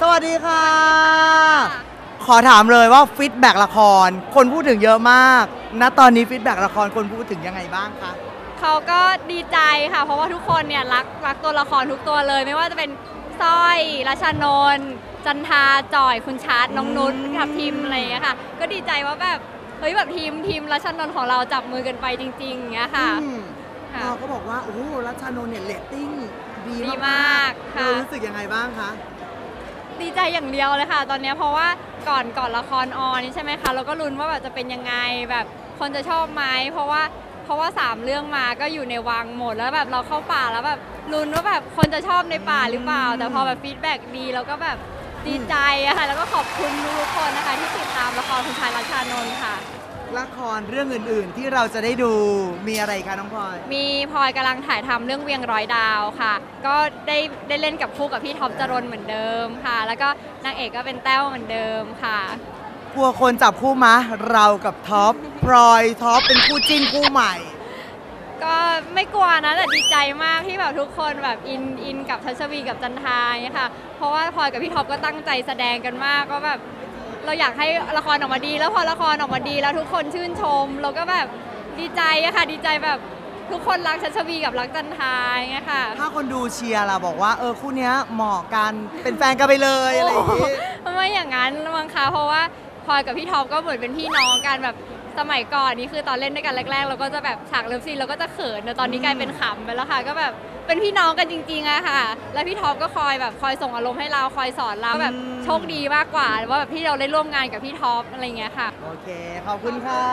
สวัสดีค่ะ ขอถามเลยว่าฟีดแบ็กละคร คนพูดถึงเยอะมาก ณ ตอนนี้ฟีดแบ็กละครคนพูดถึงยังไงบ้างคะ เขาก็ดีใจค่ะ เพราะว่าทุกคนเนี่ยรักรักตัวละครทุกตัวเลย ไม่ว่าจะเป็นสร้อยรัชนนท์จันทาจอยคุณชาร์ตน้องนุชทับทิมอะไรอย่างเงี้ยค่ะ ก็ดีใจว่าแบบเฮ้ยแบบทีมทีมรัชนนท์ของเราจับมือกันไปจริงๆอย่างเงี้ยค่ะอืมค่ะ เราก็บอกว่า โอ้โหรัชานนท์เนี่ยเรตติ้งดีดีมามากกๆค่ะ เรารู้สึกยังไงบ้างคะ ดีใจอย่างเดียวเลยค่ะ ตอนนี้เพราะว่าก่อนก่อนละครออนนี่ใช่ไหมคะเราก็ลุ้นว่าแบบจะเป็นยังไงแบบคนจะชอบไหมเพราะว่าเพราะว่าสามเรื่องมาก็อยู่ในวังหมดแล้วแบบเราเข้าป่าแล้วแบบลุ้นว่าแบบคนจะชอบในป่าหรือเปล่า แต่พอแบบฟีดแบ็กดีเราก็แบบดีใจอะค่ะแล้วก็ขอบคุณทุกคนนะคะที่ติดตามละครคุณชายรัชานนท์ค่ะ ละครเรื่องอื่นๆ ที่เราจะได้ดูมีอะไรคะน้องพลอยมีพลอยกำลังถ่ายทำเรื่องเวียงร้อยดาวค่ะ ก็ได้ได้เล่นกับคู่กับพี่ท็อปจรนเหมือนเดิมค่ะ แล้วก็นางเอกก็เป็นแต้วเหมือนเดิมค่ะ กลัวคนจับคู่มะเรากับท็อปพลอยท็อปเป็นคู่จิ้นคู่ใหม่ ก็ไม่กลัวนะแต่ดีใจมากที่แบบทุกคนแบบอินอินกับทัชวีกับจันทาอย่างเงี้ยค่ะ เพราะว่าพลอยกับพี่ท็อปก็ตั้งใจแสดงกันมากก็แบบ เราอยากให้ละครออกมาดี แล้วพอละครออกมาดีแล้วทุกคนชื่นชม เราก็แบบดีใจอะค่ะ ดีใจแบบทุกคนรักชัชวีกับรักจันทาอย่างเงี้ยค่ะ ถ้าคนดูเชียร์เราบอกว่าเออคู่เนี้ยเหมาะกันเป็นแฟนกันไปเลยอะไรอย่างงี้ ไม่อย่างนั้นมั้งคะเพราะว่าพลอยกับพี่ท็อปก็เหมือนเป็นพี่น้องกันแบบ สมัยก่อนนี่คือตอนเล่นด้วยกันแรกๆเราก็จะแบบฉากเลิฟซีนเราก็จะเขินแต่ตอนนี้กลายเป็นขำไปแล้วค่ะ ก็แบบเป็นพี่น้องกันจริงๆอะค่ะ แล้วพี่ท็อปก็คอยแบบคอยส่งอารมณ์ให้เราคอยสอนเราแบบโชคดีมากกว่าว่าแบบที่เราได้ร่วมงานกับพี่ท็อปอะไรเงี้ยค่ะ โอเค ขอบคุณค่ะ